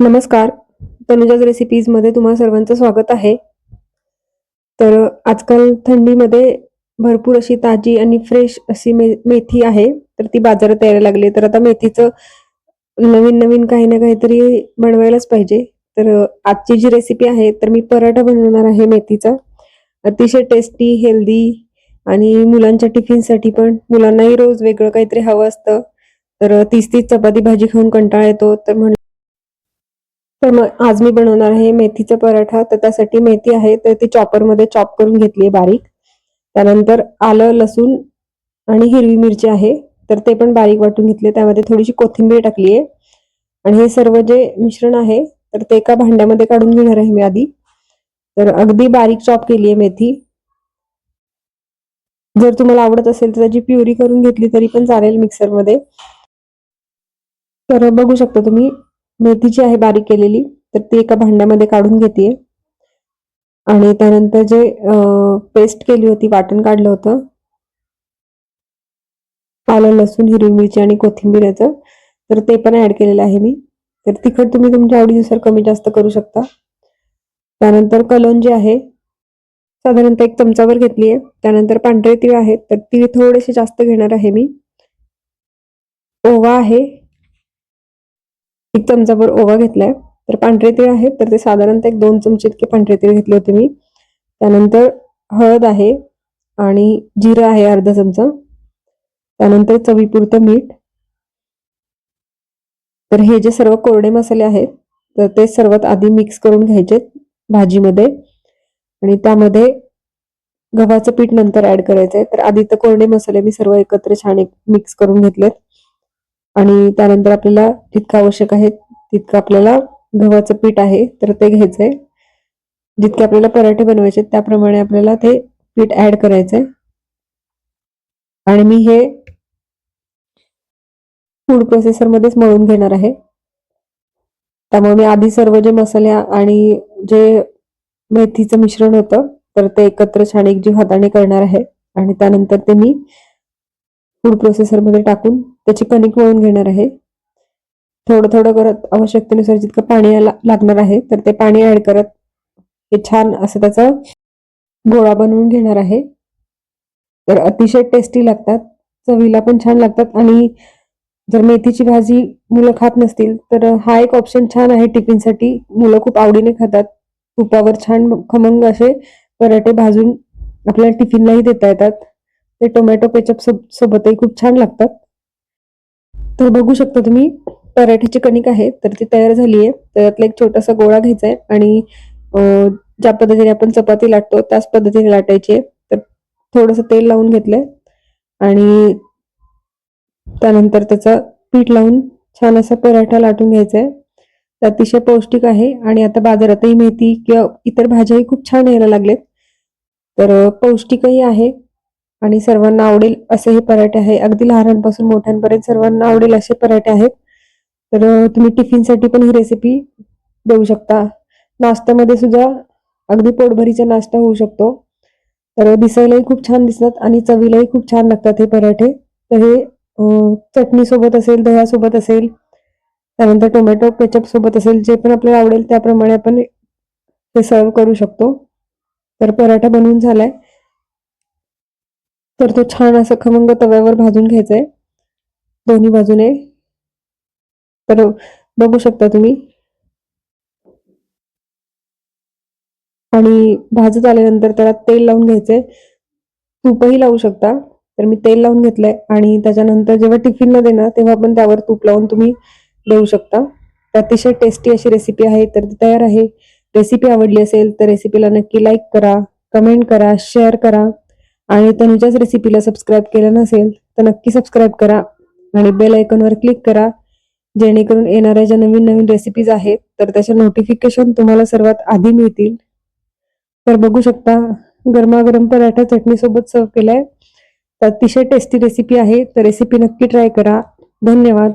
नमस्कार. तनुजाज रेसिपीजमध्ये तुम्हा सर्वांचं स्वागत आहे. तर आजकाल थंडीमध्ये भरपूर अशी ताजी आणि फ्रेश अशी मे मेथी आहे. तर ती बाजारात यायला लागली तर आता मेथीचं नवीन नवीन काही ना काहीतरी बनवायलाच पाहिजे. तर आजची जी रेसिपी आहे तर मी पराठा बनवणार आहे मेथीचा. अतिशय टेस्टी हेल्दी आणि मुलांच्या टिफिनसाठी पण. मुलांनाही रोज वेगळं काहीतरी हवं असतं. तर तीस तीस चपाती भाजी खाऊन कंटाळा येतो. तर म्हण तर मग आज मी बनवणार आहे मेथीचा पराठा. तर त्यासाठी मेथी आहे तर ती चॉपरमध्ये चॉप करून घेतली आहे बारीक. त्यानंतर आलं लसूण आणि हिरवी मिरची आहे. तर ते पण बारीक वाटून घेतले. त्यामध्ये थोडीशी कोथिंबीर टाकली आहे. आणि हे सर्व जे मिश्रण आहे तर ते एका भांड्यामध्ये काढून घेणार आहे मी आधी. तर अगदी बारीक चॉप केली आहे मेथी. जर तुम्हाला आवडत असेल तर त्याची प्युरी करून घेतली तरी पण चालेल मिक्सरमध्ये तर बघू शकता तुम्ही मेथी जी आहे बारीक केलेली तर ती एका भांड्यामध्ये काढून घेते आणि त्यानंतर जे पेस्ट केली होती वाटण काढलं होतं पालं लसूण हिरवी मिरची आणि कोथिंबीर याचं तर ते पण ऍड केलेलं आहे मी. तर तिखट तुम्ही तुमच्या आवडीनुसार कमी जास्त करू शकता. त्यानंतर कलोंजी आहे साधारणतः एक चमचावर घेतली आहे त्यानंतर पांढरे तीळ आहेत तर तीळ थोडेसे जास्त घेणार आहे मी. ओवा आहे एक चमचाभर ओवा घेतलाय. तर पांढरे तीळ आहेत तर ते साधारणतः एक दोन चमचे इतके पांढरे तीळ घेतले होते मी. त्यानंतर हळद आहे आणि जिरं आहे अर्धा चमचा. त्यानंतर चवीपुरतं मीठ. तर हे जे सर्व कोरडे मसाले आहेत तर ते सर्वात आधी मिक्स करून घ्यायचे भाजीमध्ये. आणि त्यामध्ये गव्हाचं पीठ नंतर ऍड करायचं आहे तर आधी तर कोरडे मसाले मी सर्व एकत्र छान एक मिक्स करून घेतलेत. आणि त्यानंतर आपल्याला जितकं आवश्यक आहे तितकं आपल्याला गव्हाचं पीठ आहे तर ते घ्यायचं आहे जितके आपल्याला पराठे बनवायचे त्याप्रमाणे आपल्याला ते पीठ ऍड करायचंय. आणि मी हे फूड प्रोसेसर मध्येच मळून घेणार आहे. त्यामुळे मी आधी सर्व जे मसाले आणि जे मेथीचं मिश्रण होतं तर ते एकत्र छान एक जीव हाताने करणार आहे. आणि त्यानंतर ते मी फूड प्रोसेसरमध्ये टाकून त्याची कणिक वळून घेणार आहे. थोडं थोडं करत आवश्यकतेनुसार जितकं पाणी लागणार आहे तर ते पाणी ऍड करत हे छान असं त्याचा गोळा बनवून घेणार आहे. तर अतिशय टेस्टी लागतात चवीला पण छान लागतात आणि जर मेथीची भाजी मुलं खात नसतील तर हा एक ऑप्शन छान आहे टिफिनसाठी मुलं खूप आवडीने खातात. तुपावर छान खमंग असे पराठे भाजून आपल्याला टिफिनलाही देता येतात. ते टोमॅटो केचप सोबतही खूप छान लागतात. तर बघू शकता तुम्ही पराठ्याची कणिक आहे तर ती तयार झाली आहे. त्यातला एक छोटासा गोळा घ्यायचा आहे आणि ज्या पद्धतीने आपण चपाती लाटतो त्याच पद्धतीने लाटायची आहे. तर थोडस तेल लावून घेतलंय आणि त्यानंतर त्याचं पीठ लावून छान असा पराठा लाटून घ्यायचा आहे ते अतिशय पौष्टिक आहे आणि आता बाजारातही मेथी किंवा इतर भाज्याही खूप छान यायला लागलेत. तर पौष्टिकही आहे. आणि सर्वांना आवडेल असे हे पराठे आहे. अगदी लहानांपासून मोठ्यांपर्यंत सर्वांना आवडेल असे पराठे आहेत. तर तुम्ही टिफिनसाठी पण ही रेसिपी देऊ शकता. नाश्त्यामध्ये सुद्धा अगदी पोटभरीचा नाश्ता होऊ शकतो. तर दिसायलाही खूप छान दिसतात आणि चवीलाही खूप छान लागतात हे पराठे. तर हे चटणीसोबत असेल दह्यासोबत असेल त्यानंतर टोमॅटो केचप सोबत असेल जे पण आपल्याला आवडेल त्याप्रमाणे आपण हे सर्व करू शकतो. तर पराठा बनवून झालाय. तर तो छान असं खमंग तव्यावर भाजून घ्यायचा आहे दोन्ही बाजूने. तर बघू शकता तुम्ही. आणि भाजत आल्यानंतर त्याला तेल लावून घ्यायचंय. तूपही लावू शकता. तर मी तेल लावून घेतलंय आणि त्याच्यानंतर जेव्हा टिफिनला देणार तेव्हा पण त्यावर तूप लावून तुम्ही देऊ शकता. तर अतिशय टेस्टी अशी रेसिपी आहे. तर ती तयार आहे. रेसिपी आवडली असेल तर रेसिपीला नक्की लाईक करा कमेंट करा शेअर करा. आणि तनुजाच रेसिपीला सबस्क्राईब केलं नसेल तर नक्की सबस्क्राईब करा आणि बेल आयकॉनवर क्लिक करा. जेणेकरून येणाऱ्या ज्या नवीन नवीन रेसिपीज आहेत तर त्याच्या नोटिफिकेशन तुम्हाला सर्वात आधी मिळतील. तर बघू शकता गरमागरम पराठा चटणीसोबत सर्व केलाय. तर अतिशय टेस्टी रेसिपी आहे तर रेसिपी नक्की ट्राय करा. धन्यवाद.